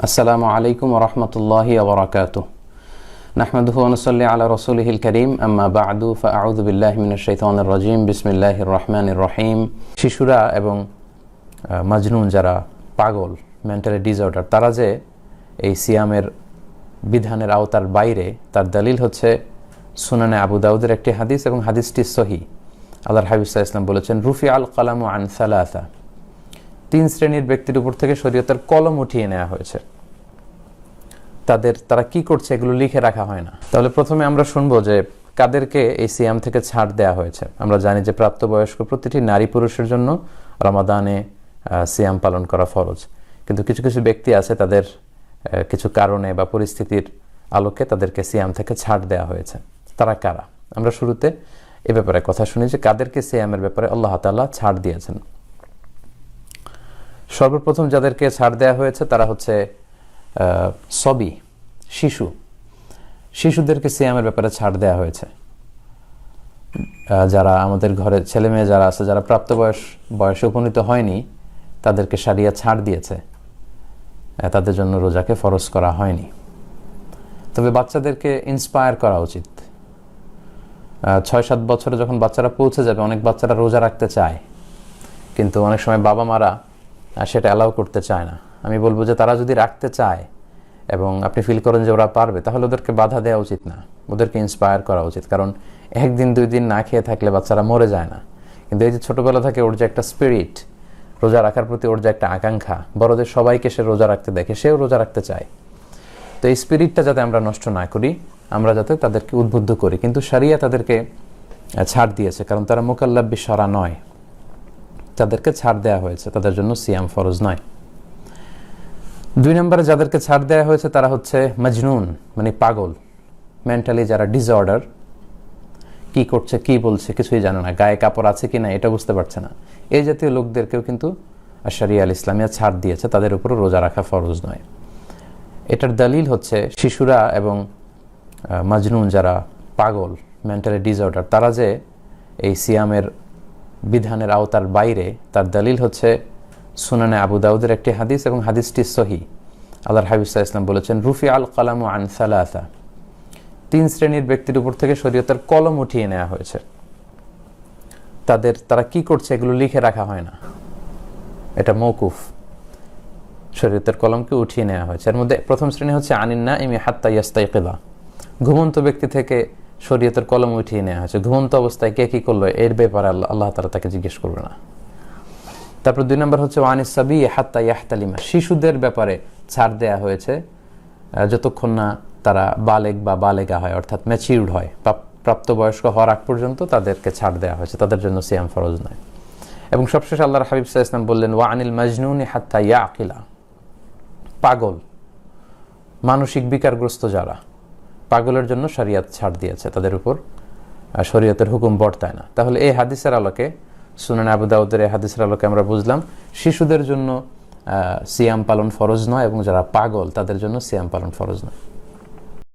আসসালামু আলাইকুম রহমতুল্লাহ ওবরাকাত নাহমাদুহু অনুসল্লি আলা রসুলহিল করিম, আম্মা বাদু ফাউদ বিল্লাহ মিন শৈতানির রাজিম, বিসমিল্লাহির রহমানির রহিম। শিশুরা এবং মাজনুন যারা পাগল মেন্টালি ডিসঅর্ডার তারা যে এই সিয়ামের বিধানের আওতার বাইরে, তার দলিল হচ্ছে সুনানে আবু দাউদের একটি হাদিস এবং হাদিসটি সহি আল্লাহর হাবিবুল্লাহ ইসলাম বলেছেন রুফি আল কালামু আন সালাসা। তিন শ্রেণির ব্যক্তির উপর থেকে শরীয়তের কলম উঠিয়ে নেওয়া হয়েছে। তাদের, তারা কি করছে এগুলো লিখে রাখা হয় না। তাহলে প্রথমে আমরা শুনব যে কাদেরকে এই সিয়াম থেকে ছাড় দেওয়া হয়েছে। আমরা জানি যে প্রাপ্তবয়স্ক প্রতিটি নারী পুরুষের জন্য রমাদানে সিয়াম পালন করা ফরজ। কিন্তু কিছু কিছু ব্যক্তি আছে তাদের কিছু কারণে বা পরিস্থিতির আলোকে তাদেরকে সিয়াম থেকে ছাড় দেওয়া হয়েছে। তারা কারা? আমরা শুরুতে এ ব্যাপারে কথা শুনি যে কাদেরকে সিয়ামের ব্যাপারে আল্লাহ তাআলা ছাড় দিয়েছেন। সর্বপ্রথম যাদেরকে ছাড় দেওয়া হয়েছে তারা হচ্ছে সবি শিশু। শিশুদেরকে সিয়ামের ব্যাপারে ছাড় দেওয়া হয়েছে। যারা আমাদের ঘরে ছেলে মেয়ে যারা আছে, যারা প্রাপ্তবয়স, বয়সে উপনীত হয়নি, তাদেরকে সারিয়া ছাড় দিয়েছে। তাদের জন্য রোজাকে ফরজ করা হয়নি। তবে বাচ্চাদেরকে ইন্সপায়ার করা উচিত। ছয় সাত বছরে যখন বাচ্চারা পৌঁছে যাবে, অনেক বাচ্চারা রোজা রাখতে চায়। কিন্তু অনেক সময় বাবা মারা সেটা অ্যালাউ করতে চায় না। আমি বলব যে তারা যদি রাখতে চায় এবং আপনি ফিল করেন যে ওরা পারবে, তাহলে ওদেরকে বাধা দেওয়া উচিত না। ওদেরকে ইন্সপায়ার করা উচিত। কারণ একদিন, দুই দিন না খেয়ে থাকলে বাচ্চারা মরে যায় না। কিন্তু এই যে ছোটোবেলা থেকে ওর যে একটা স্পিরিট রোজা রাখার প্রতি ওর যে একটা আকাঙ্ক্ষা, বড়দের সবাইকে সে রোজা রাখতে দেখে, সেও রোজা রাখতে চায়। তো এই স্পিরিটটা যাতে আমরা নষ্ট না করি, আমরা যাতে তাদেরকে উদ্বুদ্ধ করি। কিন্তু সারিয়া তাদেরকে ছাড় দিয়েছে। কারণ তারা মোকাল্লাব্বি সরা নয়। তাদেরকে ছাড় দেওয়া হয়েছে, তাদের জন্য সিয়াম ফরজ নয়। দুই নম্বরে যাদেরকে ছাড় দেওয়া হয়েছে, তারা হচ্ছে মজনুন মানে পাগল। মেন্টালি যারা ডিসঅর্ডার কি করছে, কি বলছে, কিছুই জানে না, গায়ে কাপড় আছে কি না এটা বুঝতে পারছে না। এই জাতীয় লোকদেরকেও কিন্তু শরিয়া আল ইসলামিয়া ছাড় দিয়েছে, তাদের উপরও রোজা রাখা ফরজ নয়। এটার দলিল হচ্ছে শিশুরা এবং মাজনুন যারা পাগল মেন্টালি ডিসঅর্ডার তারা যে এই সিয়ামের বিধানের আওতার বাইরে, তার দলিল হচ্ছে সুনানে আবু দাউদের একটি হাদিস এবং হাদিসটি সহি। আল্লাহর হাবিবুল্লাহ ইসলাম বলেছেন, রুফি আল কালামু আন সালাসা। তিন শ্রেণির ব্যক্তির উপর থেকে শরীয়তের কলম উঠিয়ে নেওয়া হয়েছে। তাদের, তারা কি করছে এগুলো লিখে রাখা হয় না। এটা মৌকুফ শরীয়তের কলমকে উঠিয়ে নেওয়া হয়েছে। এর মধ্যে প্রথম শ্রেণি হচ্ছে আনিন্না ইমি হাত্তা ইয়াস্তাইকিলা ঘুমন্ত ব্যক্তি থেকে শরীয়তের কলম উঠিয়ে নেওয়া হয়েছে। ঘুমন্ত অবস্থায় কে কি করল? এর ব্যাপারে আল্লাহ আল্লাহ তারা তাকে জিজ্ঞেস করবে না। তারপর দুই নম্বর হচ্ছে, ওয়ানিস সাবি হাত্তা ইয়াহতালিমা। শিশুদের ব্যাপারে ছাড় দেয়া হয়েছে। যতক্ষণ না তারা বালেগ বা বালেগা হয়, অর্থাৎ ম্যাচিউর্ড হয় প্রাপ্তবয়স্ক হওয়ার আগ পর্যন্ত তাদেরকে ছাড় দেওয়া হয়েছে। তাদের জন্য সিয়াম ফরজ নয়। এবং সবশেষ আল্লাহর হাবিব সাহা ইসলাম বললেন ওয়া আনিল মাজনুনি হাত্তা ইয়া আকিলা পাগল, মানসিক বিকারগ্রস্ত যারা পাগলের জন্য শরিয়াত ছাড় দিয়েছে, তাদের উপর শরীয়তের হুকুম বর্তায় না। তাহলে এই হাদিসের আলোকে, সুনান আবু দাউদের এই হাদিসের আলোকে আমরা বুঝলাম, শিশুদের জন্য সিয়াম পালন ফরজ নয় এবং যারা পাগল, তাদের জন্য সিয়াম পালন ফরজ নয়।